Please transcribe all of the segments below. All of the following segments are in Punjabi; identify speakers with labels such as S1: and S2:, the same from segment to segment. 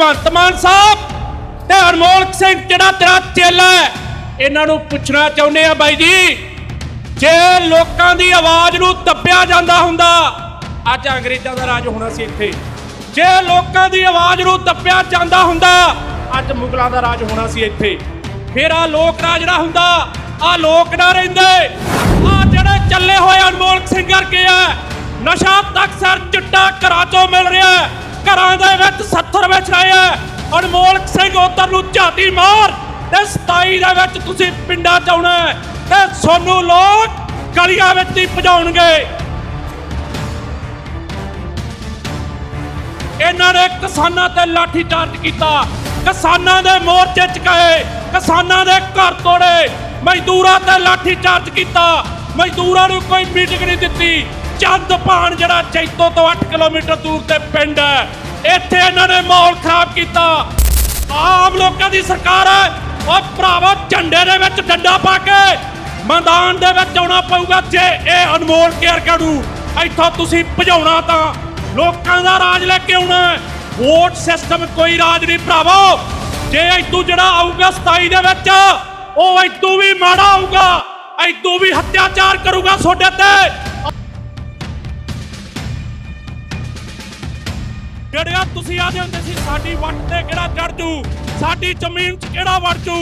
S1: ਭਗਵੰਤ ਮਾਨ ਸਾਹਿਬ ਤੇ ਅਨਮੋਲ ਸਿੰਘ, ਜਿਹੜਾ ਤੇਰਾ ਚੇਲਾ ਹੈ, ਇਹਨਾਂ ਨੂੰ ਪੁੱਛਣਾ ਚਾਹੁੰਦੇ ਆ ਬਾਈ ਜੀ, ਜੇ ਲੋਕਾਂ ਦੀ ਆਵਾਜ਼ ਨੂੰ ਦੱਬਿਆ ਜਾਂਦਾ ਹੁੰਦਾ, ਅੱਜ ਅੰਗਰੇਜ਼ਾਂ ਦਾ ਰਾਜ ਹੋਣਾ ਸੀ ਇੱਥੇ। ਜੇ ਲੋਕਾਂ ਦੀ ਆਵਾਜ਼ ਨੂੰ ਦੱਬਿਆ ਜਾਂਦਾ ਹੁੰਦਾ, ਅੱਜ ਮੁਗਲਾਂ ਦਾ ਰਾਜ ਹੋਣਾ ਸੀ ਇੱਥੇ। ਫਿਰ ਆ ਲੋਕ ਰਾਜ ਨਾ ਹੁੰਦਾ ਆ ਲੋਕ ਨਾ ਰਹਿੰਦੇ। ਆ ਜਿਹੜੇ ਚੱਲੇ ਹੋਏ ਅਨਮੋਲ ਸਿੰਘ ਵਰਗੇ ਆ, ਨਸ਼ਾ ਤੱਕ ਸਰ ਚਿੱਟਾ 70 ਅਨਮੋਲ ਸਿੰਘ ਉਧਰ ਨੂੰ ਝਾਤੀ ਮਾਰ ਤੇ 27 ਦੇ ਵਿੱਚ ਤੁਸੀਂ ਪਿੰਡਾਂ ਚ ਆਉਣਾ ਤੇ ਸੋਨੂੰ ਲੋਕ ਗਲੀਆਂ ਵਿੱਚ ਹੀ ਭਜਾਉਣਗੇ। ਇਹਨਾਂ ਨੇ ਕਿਸਾਨਾਂ ਤੇ ਲਾਠੀ ਚਾਰਜ ਕੀਤਾ। ਕਿਸਾਨਾਂ ਦੇ ਮੋਰਚੇ ਚੁਕਾਏ ਕਿਸਾਨਾਂ ਦੇ ਘਰ ਤੋੜੇ। ਮਜ਼ਦੂਰਾਂ ਤੇ ਲਾਠੀ ਚਾਰਜ ਕੀਤਾ। ਮਜ਼ਦੂਰਾਂ ਨੂੰ ਕੋਈ ਮੀਟਿੰਗ ਨਹੀਂ ਦਿੱਤੀ। ਚੰਦ ਭਾਣ ਜਿਹੜਾ ਜੈਤੋ ਤੋਂ 8 ਕਿਲੋਮੀਟਰ ਦੂਰ ਤੇ ਪਿੰਡ ਹੈ। ਇੱਥੇ ਇਹਨਾਂ ਨੇ ਮਾਹੌਲ ਖਰਾਬ ਕੀਤਾ। ਆਮ ਲੋਕਾਂ ਦੀ ਸਰਕਾਰ ਹੈ, ਉਹ ਭਰਾਵਾ ਝੰਡੇ ਦੇ ਵਿੱਚ ਡੰਡਾ ਪਾ ਕੇ ਮੈਦਾਨ ਦੇ ਵਿੱਚ ਆਉਣਾ ਪਊਗਾ ਜੇ ਇਹ ਅਨਮੋਲ ਕੇਅਰ ਨੂੰ ਇੱਥੋਂ ਤੁਸੀਂ ਭਜਾਉਣਾ ਤਾਂ ਲੋਕਾਂ ਦਾ ਰਾਜ ਲੈ ਕੇ ਆਉਣਾ ਵੋਟ ਸਿਸਟਮ ਕੋਈ ਰਾਜ ਨਹੀਂ ਭਰਾਵੋ। ਜੇ ਇਦੋਂ ਜਿਹੜਾ ਆਊਗਾ 27 ਦੇ ਵਿੱਚ, ਉਹ ਇਦੋਂ ਵੀ ਮਾੜਾ ਆਊਗਾ। ਇਦੋਂ ਵੀ ਹੱਤਿਆਚਾਰ ਕਰੂਗਾ ਤੁਹਾਡੇ ਤੇ। ਜਿਹੜਿਆ ਤੁਸੀਂ ਆਦੇ ਹੁੰਦੇ ਸੀ, ਸਾਡੀ ਵੱਟ ਤੇ ਕਿਹੜਾ ਚੜ ਜੂ? ਸਾਡੀ ਜ਼ਮੀਨ 'ਚ ਕਿਹੜਾ ਵੜ ਜੂ?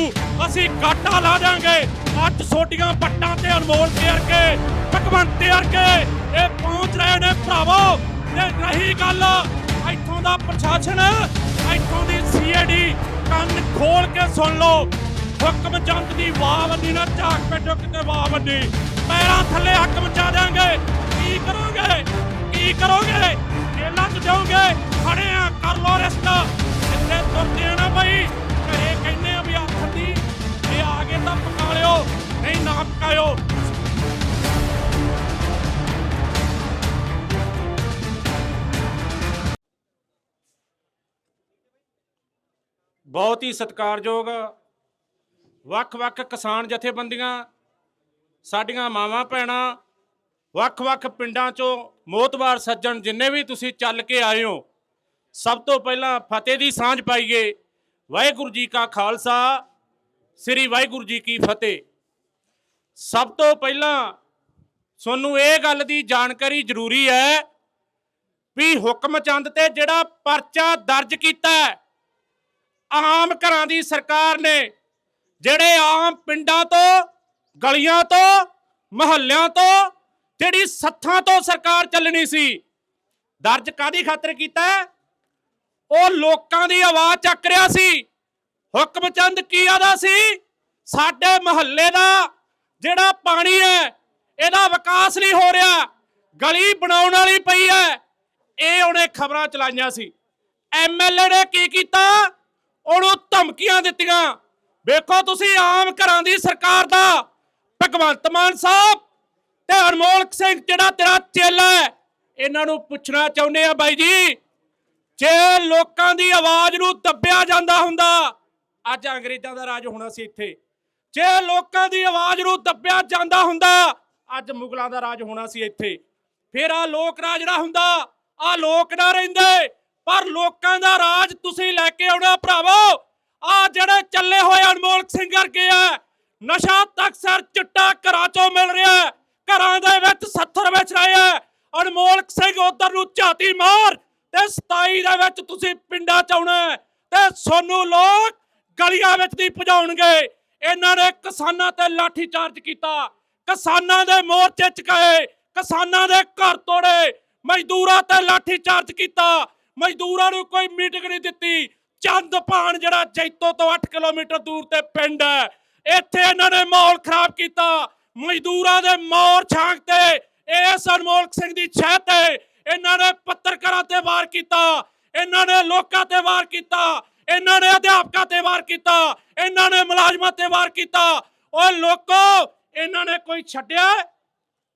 S1: ਅਸੀਂ ਕਾਟਾ ਲਾ ਦਾਂਗੇ ਅੱਠ ਛੋਟੀਆਂ ਪੱਟਾਂ ਤੇ ਅਨਮੋਲ ਕੇਰ ਕੇ, ਭਗਵੰਤ ਕੇਰ ਕੇ, ਇਹ ਪਹੁੰਚ ਰਹੇ ਨੇ ਭਰਾਵੋ। ਤੇ ਰਹੀ ਗੱਲ, ਇੱਥੋਂ ਦਾ ਪ੍ਰਸ਼ਾਸਨ, ਇੱਥੋਂ ਦੀ ਸੀਆਈਡੀ ਕੰਨ ਖੋਲ ਕੇ ਸੁਣ ਲਓ। ਹੁਕਮ ਚੰਦ ਦੀ ਵਾਹ ਬੰਦੀ ਨਾ, ਝਾਕ ਬੈਠੋ ਕਿਤੇ ਵਾਹ ਬੰਦੀ ਪੈਰਾਂ ਥੱਲੇ ਹੱਕ ਮਚਾ ਦਿਆਂਗੇ। ਕੀ ਕਰੋਗੇ? ਕੀ ਕਰੋਗੇ? ਜੇਲਾਂ 'ਚ ਜਾਓਗੇ? ਖੜੇ ਆ, ਕਰ ਲੋ ਰਿਸਕ ਇੱਥੇ ਤੁਰਦੇ ਆ ਨਾ ਬਾਈ। ਘਰੇ ਕਹਿੰਦੇ ਆ ਵੀ ਆਖਰ ਦੀ ਇਹ ਆ ਗਏ ਤਾਂ ਪਕਾ ਲਿਓ, ਨਹੀਂ ਨਾ ਪਕਾਇਓ। ਬਹੁਤ ਹੀ ਸਤਿਕਾਰਯੋਗ ਵੱਖ-ਵੱਖ ਕਿਸਾਨ ਜਥੇਬੰਦੀਆਂ, ਸਾਡੀਆਂ ਮਾਵਾਂ ਭੈਣਾਂ ਵੱਖ-ਵੱਖ ਪਿੰਡਾਂ ਚੋਂ ਮੋਤਬਾਰ ਸੱਜਣ ਜਿੰਨੇ ਵੀ ਤੁਸੀਂ ਚੱਲ ਕੇ ਆਏ ਹੋ, ਸਭ ਤੋਂ ਪਹਿਲਾਂ ਫਤਿਹ ਦੀ ਸਾਂਝ ਪਾਈਏ। ਵਾਹਿਗੁਰੂ ਜੀ ਕਾ ਖਾਲਸਾ, ਸ੍ਰੀ ਵਾਹਿਗੁਰੂ ਜੀ ਕੀ ਫਤਿਹ। ਸਭ ਤੋਂ ਪਹਿਲਾਂ ਤੁਹਾਨੂੰ ਇਹ ਗੱਲ ਦੀ ਜਾਣਕਾਰੀ ਜ਼ਰੂਰੀ ਹੈ ਵੀ ਹੁਕਮ ਚੰਦ ਤੇ ਜਿਹੜਾ ਪਰਚਾ ਦਰਜ ਕੀਤਾ ਆਮ ਘਰਾਂ ਦੀ ਸਰਕਾਰ ਨੇ ਜਿਹੜੇ ਆਮ ਪਿੰਡਾਂ ਤੋਂ, ਗਲੀਆਂ ਤੋਂ, ਮਹੱਲਿਆਂ ਤੋਂ ਜਿਹੜੀ ਸੱਥਾਂ ਤੋਂ ਸਰਕਾਰ ਚੱਲਣੀ ਸੀ, ਦਰਜ ਕਾਦੀ ਖਾਤਰ ਕੀਤਾ ਉਹ ਲੋਕਾਂ ਦੀ ਆਵਾਜ਼ ਚੱਕ ਰਿਹਾ ਸੀ। ਹੁਕਮ ਚੰਦ ਕੀ ਆਦਾ ਸੀ? ਸਾਡੇ ਮਹੱਲੇ ਦਾ ਜਿਹੜਾ ਪਾਣੀ ਹੈ, ਇਹਦਾ ਵਿਕਾਸ ਨਹੀਂ ਹੋ ਰਿਹਾ। ਗਲੀ ਬਣਾਉਣ ਵਾਲੀ ਪਈ ਹੈ। ਇਹ ਉਹਨੇ ਖਬਰਾਂ ਚਲਾਈਆਂ ਸੀ। ਐਮਐਲਏ ਨੇ ਕੀ ਕੀਤਾ? ਉਹਨੂੰ ਧਮਕੀਆਂ ਦਿੱਤੀਆਂ। ਵੇਖੋ ਤੁਸੀਂ ਆਮ ਘਰਾਂ ਦੀ ਸਰਕਾਰ ਦਾ ਭਗਵੰਤ ਮਾਨ ਸਾਹਿਬ ਤੇ ਅਨਮੋਲ ਸਿੰਘ, ਜਿਹੜਾ ਤੇਰਾ ਚੇਲਾ ਹੈ, ਇਹਨਾਂ ਨੂੰ ਪੁੱਛਣਾ ਚਾਹੁੰਦੇ ਆ ਬਾਈ ਜੀ, ਜੇ ਲੋਕਾਂ ਦੀ ਆਵਾਜ਼ ਨੂੰ ਦੱਬਿਆ ਜਾਂਦਾ ਹੁੰਦਾ, ਅੱਜ ਅੰਗਰੇਜ਼ਾਂ ਦਾ ਰਾਜ ਹੋਣਾ ਸੀ ਇੱਥੇ। ਜੇ ਲੋਕਾਂ ਦੀ ਆਵਾਜ਼ ਨੂੰ ਦੱਬਿਆ ਜਾਂਦਾ ਹੁੰਦਾ, ਅੱਜ ਮੁਗਲਾਂ ਦਾ ਰਾਜ ਹੋਣਾ ਸੀ ਇੱਥੇ। ਫਿਰ ਆ ਲੋਕ ਰਾਜ ਨਾ ਹੁੰਦਾ ਆ ਲੋਕ ਨਾ ਰਹਿੰਦੇ, ਪਰ ਲੋਕਾਂ ਦਾ ਰਾਜ ਤੁਸੀਂ ਲੈ ਕੇ ਆਉਣਾ ਭਰਾਵੋ। ਆ ਜਿਹੜੇ ਚੱਲੇ ਹੋਏ ਅਨਮੋਲ ਸਿੰਘ ਵਰਗੇ ਆ, ਨਸ਼ਾ ਤੱਕ ਚਿੱਟਾ ਘਰਾਂ ਚੋਂ ਮਿਲ ਰਿਹਾ ਘਰਾਂ ਦੇ ਵਿੱਚ 70 ਵਿੱਚ ਰਹੇ ਆ। ਅਨਮੋਲ ਸਿੰਘ ਉਧਰ ਨੂੰ ਝਾਤੀ ਮਾਰ ਤੇ 27 ਦੇ ਵਿੱਚ ਤੁਸੀਂ ਪਿੰਡਾਂ ਚ ਆਉਣਾ ਤੇ ਸੋਨੂੰ ਲੋਕ ਗਲੀਆਂ ਵਿੱਚ ਦੀ ਭਜਾਉਣਗੇ। ਇਹਨਾਂ ਨੇ ਕਿਸਾਨਾਂ ਤੇ ਲਾਠੀ ਚਾਰਜ ਕੀਤਾ। ਕਿਸਾਨਾਂ ਦੇ ਮੋਰਚੇ ਚੁਕਾਏ ਕਿਸਾਨਾਂ ਦੇ ਘਰ ਤੋੜੇ। ਮਜ਼ਦੂਰਾਂ ਤੇ ਲਾਠੀ ਚਾਰਜ ਕੀਤਾ। ਮਜ਼ਦੂਰਾਂ ਨੂੰ ਕੋਈ ਮੀਟਿੰਗ ਨਹੀਂ ਦਿੱਤੀ। ਚੰਦ ਭਾਣ ਜਿਹੜਾ ਜੈਤੋ ਤੋਂ 8 ਕਿਲੋਮੀਟਰ ਦੂਰ ਤੇ ਪਿੰਡ ਹੈ। ਇੱਥੇ ਇਹਨਾਂ ਨੇ ਮਾਹੌਲ ਖਰਾਬ ਕੀਤਾ। ਮਜ਼ਦੂਰਾਂ ਦੇ ਮੋਰ ਛਾਂਗ ਤੇ ਇਸ ਅਨਮੋਲ ਸਿੰਘ ਦੀ ਛਹਿ ਤੇ ਇਹਨਾਂ ਨੇ ਪੱਤਰਕਾਰਾਂ ਤੇ ਵਾਰ ਕੀਤਾ, ਇਹਨਾਂ ਨੇ ਲੋਕਾਂ ਤੇ ਵਾਰ ਕੀਤਾ, ਇਹਨਾਂ ਨੇ ਅਧਿਆਪਕਾਂ ਤੇ ਵਾਰ ਕੀਤਾ, ਇਹਨਾਂ ਨੇ ਮੁਲਾਜ਼ਮਾਂ ਤੇ ਵਾਰ ਕੀਤਾ। ਓਏ ਲੋਕੋ, ਇਹਨਾਂ ਨੇ ਕੋਈ ਛੱਡਿਆ?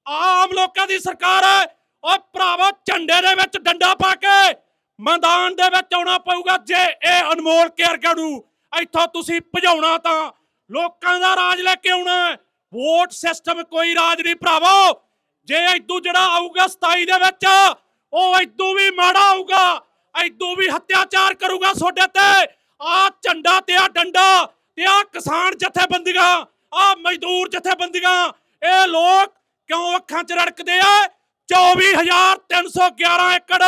S1: ਆਮ ਲੋਕਾਂ ਦੀ ਸਰਕਾਰ ਹੈ। ਓਏ ਭਰਾਵਾ, ਝੰਡੇ ਦੇ ਵਿੱਚ ਡੰਡਾ ਪਾ ਕੇ ਮੈਦਾਨ ਦੇ ਵਿੱਚ ਆਉਣਾ ਪਊਗਾ ਜੇ ਇਹ ਅਨਮੋਲ ਕੇਰਗਾ ਨੂੰ ਇੱਥੋਂ ਤੁਸੀਂ ਭਜਾਉਣਾ ਤਾਂ ਲੋਕਾਂ ਦਾ ਰਾਜ ਲੈ ਕੇ ਆਉਣਾ ਵੋਟ ਸਿਸਟਮ ਕੋਈ ਰਾਜ ਨਹੀਂ ਭਰਾਵੋ। ਜੇ ਇਦੋਂ ਜਿਹੜਾ ਆਊਗਾ 27 ਦੇ ਵਿੱਚ, ਉਹ ਇਦੋਂ ਵੀ ਮਾੜਾ ਆਊਗਾ ਐਦੋਂ ਵੀ ਹੱਤਿਆਚਾਰ ਕਰੂਗਾ ਤੁਹਾਡੇ ਤੇ। ਆ ਝੰਡਾ ਤੇ ਆ ਡੰਡਾ ਤੇ ਆ ਕਿਸਾਨ ਜਥੇਬੰਦੀਆਂ ਆ ਮਜ਼ਦੂਰ ਜਥੇਬੰਦੀਆਂ, ਇਹ ਲੋਕ ਕਿਉਂ ਅੱਖਾਂ 'ਚ ਰੜਕਦੇ ਆ? 24311 ਏਕੜ।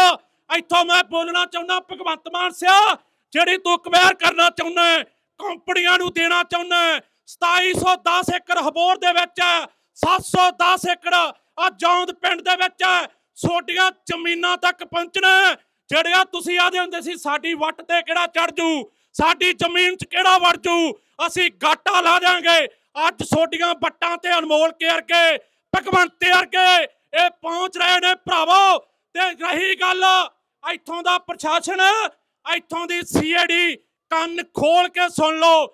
S1: ਇੱਥੋਂ ਮੈਂ ਬੋਲਣਾ ਚਾਹੁੰਦਾ, ਭਗਵੰਤ ਮਾਨ ਸਿਆ, ਜਿਹੜੀ ਤੂੰ ਕਮੈਰ ਕਰਨਾ ਚਾਹੁੰਦਾ ਕੰਪਨੀਆਂ ਨੂੰ ਦੇਣਾ ਚਾਹੁੰਦਾ 2710 ਏਕੜ ਹਬੋਰ ਦੇ ਵਿੱਚ ਹੈ 710 ਏਕੜ ਆ ਜੌਂਦ ਪਿੰਡ ਦੇ ਵਿੱਚ ਹੈ। ਛੋਟੀਆਂ ਜ਼ਮੀਨਾਂ ਤੱਕ ਪਹੁੰਚਣਾ ਹੈ। ਜਿਹੜਿਆ ਤੁਸੀਂ ਆਦੇ ਹੁੰਦੇ ਸੀ, ਸਾਡੀ ਵੱਟ ਤੇ ਕਿਹੜਾ ਚੜ ਜੂ? ਸਾਡੀ ਜ਼ਮੀਨ 'ਚ ਕਿਹੜਾ ਵੜ ਜੂ? ਅਸੀਂ ਗਾਟਾ ਲਾ ਦਿਆਂਗੇ। ਅੱਜ ਛੋਟੀਆਂ ਵੱਟਾਂ ਤੇ ਅਨਮੋਲ ਕੇਰ ਕੇ ਭਗਵੰਤੇ ਵਰਗੇ ਇਹ ਪਹੁੰਚ ਰਹੇ ਨੇ ਭਰਾਵੋ। ਤੇ ਰਹੀ ਗੱਲ, ਇੱਥੋਂ ਦਾ ਪ੍ਰਸ਼ਾਸਨ, ਇੱਥੋਂ ਦੀ ਸੀਆਈਡੀ ਕੰਨ ਖੋਲ ਕੇ ਸੁਣ ਲਓ।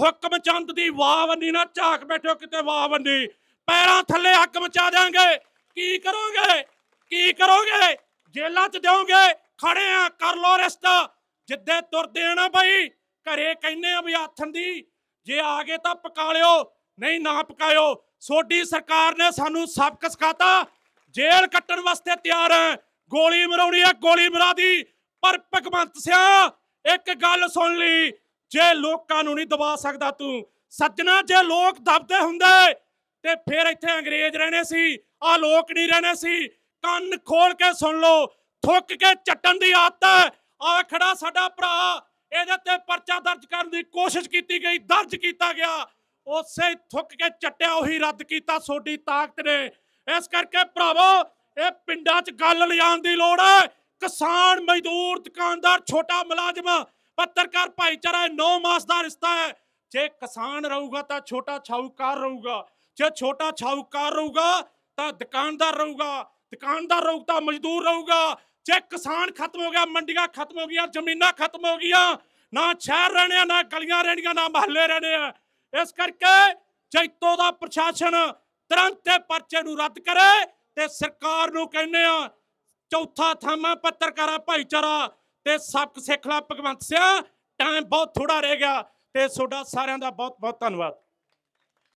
S1: ਹੁਕਮ ਚੰਦ ਦੀ ਵਾਹ ਵੰਡੀ ਨਾ, ਝਾਕ ਬੈਠੋ ਕਿਤੇ ਵਾਹ ਵੰਡੀ ਪੈਰਾਂ ਥੱਲੇ ਅੱਗ ਮਚਾ ਦਿਆਂਗੇ। ਕੀ ਕਰੋਗੇ? ਕੀ ਕਰੋਗੇ? ਜੇਲਾਂ 'ਚ ਦਿਓਗੇ? ਖੜੇ ਆ, ਕਰ ਲੋ ਰਿਸ਼ਤਾ। ਜਿੱਦੇ ਤੁਰਦੇ ਆ ਨਾ ਬਈ, ਘਰੇ ਕਹਿੰਨੇ ਆ ਵੀ ਆਥਣ ਦੀ, ਜੇ ਆ ਗਏ ਤਾਂ ਪਕਾ ਲਿਓ, ਨਹੀਂ ਨਾ ਪਕਾਇਓ। ਸੋਡੀ ਸਰਕਾਰ ਨੇ ਸਾਨੂੰ ਸਬਕ ਸਿਖਾਤਾ। ਜੇਲ੍ਹ ਕੱਟਣ ਵਾਸਤੇ ਤਿਆਰ ਹੈ ਗੋਲੀ ਮਰਾਉਣੀ ਹੈ ਗੋਲੀ ਮਰਾ ਦੀ। ਪਰ ਭਗਵੰਤ ਸਿਆ, ਇੱਕ ਗੱਲ ਸੁਣ ਲਈ। ਜੇ ਲੋਕਾਂ ਨੂੰ ਨਹੀਂ ਦਬਾ ਸਕਦਾ ਤੂੰ, ਸੱਜਣਾ ਜੇ ਲੋਕ ਦਬਦੇ ਹੁੰਦੇ, ਤੇ ਫਿਰ ਇੱਥੇ ਅੰਗਰੇਜ਼ ਰਹਿਣੇ ਸੀ ਆ ਲੋਕ ਨਹੀਂ ਰਹਿਣੇ ਸੀ। ਕੰਨ ਖੋਲ ਕੇ ਸੁਣ ਲਓ, ਥੁੱਕ ਕੇ ਚੱਟਣ ਦੀ ਆਦਤ ਹੈ। ਆ ਖੜਾ ਸਾਡਾ ਭਰਾ, ਇਹਦੇ ਤੇ ਪਰਚਾ ਦਰਜ ਕਰਨ ਦੀ ਕੋਸ਼ਿਸ਼ ਕੀਤੀ ਗਈ, ਦਰਜ ਕੀਤਾ ਗਿਆ। ਉਸੇ ਥੁੱਕ ਕੇ ਚੱਟਿਆ ਉਹੀ ਰੱਦ ਕੀਤਾ ਸੋਡੀ ਤਾਕਤ ਨੇ। ਇਸ ਕਰਕੇ ਭਰਾਵੋ, ਇਹ ਪਿੰਡਾਂ 'ਚ ਗੱਲ ਲਿਜਾਣ ਦੀ ਲੋੜ ਹੈ। ਕਿਸਾਨ, ਮਜ਼ਦੂਰ, ਦੁਕਾਨਦਾਰ, ਛੋਟਾ ਮੁਲਾਜ਼ਮ ਪੱਤਰਕਾਰ ਭਾਈਚਾਰਾ ਇਹ ਨੌ ਮਾਸ ਦਾ ਰਿਸ਼ਤਾ ਹੈ ਜੇ ਕਿਸਾਨ ਰਹੂਗਾ ਤਾਂ ਛੋਟਾ ਛਾਊਕਾਰ ਰਹੂਗਾ ਜੇ ਛੋਟਾ ਛਾਊਕਾਰ ਰਹੂਗਾ ਤਾਂ ਦੁਕਾਨਦਾਰ ਰਹੂਗਾ ਦੁਕਾਨਦਾਰ ਰਹੂ ਤਾਂ ਮਜ਼ਦੂਰ ਰਹੂਗਾ ਜੇ ਕਿਸਾਨ ਖਤਮ ਹੋ ਗਿਆ ਮੰਡੀਆਂ ਖਤਮ ਹੋ ਗਈਆਂ ਜ਼ਮੀਨਾਂ ਖਤਮ ਹੋ ਗਈਆਂ ਨਾ ਸ਼ਹਿਰ ਰਹਿਣੇ ਆ ਨਾ ਗਲੀਆਂ ਰਹਿਣੀਆਂ ਨਾ ਮਹੱਲੇ ਰਹਿਣੇ ਆ ਇਸ ਕਰਕੇ ਜੈਤੋ ਦਾ ਪ੍ਰਸ਼ਾਸਨ ਤੁਰੰਤ ਇਹ ਪਰਚੇ ਨੂੰ ਰੱਦ ਕਰੇ ਤੇ ਸਰਕਾਰ ਨੂੰ ਕਹਿੰਦੇ ਆ ਚੌਥਾ ਥਾਮਾ ਪੱਤਰਕਾਰਾ ਭਾਈਚਾਰਾ ਤੇ ਸਬਕ ਸਿੱਖ ਲਾ, ਭਗਵੰਤ ਸਿਆ ਟਾਈਮ ਬਹੁਤ ਥੋੜਾ ਰਹਿ ਗਿਆ ਤੇ ਤੁਹਾਡਾ ਸਾਰਿਆਂ ਦਾ ਬਹੁਤ ਬਹੁਤ ਧੰਨਵਾਦ।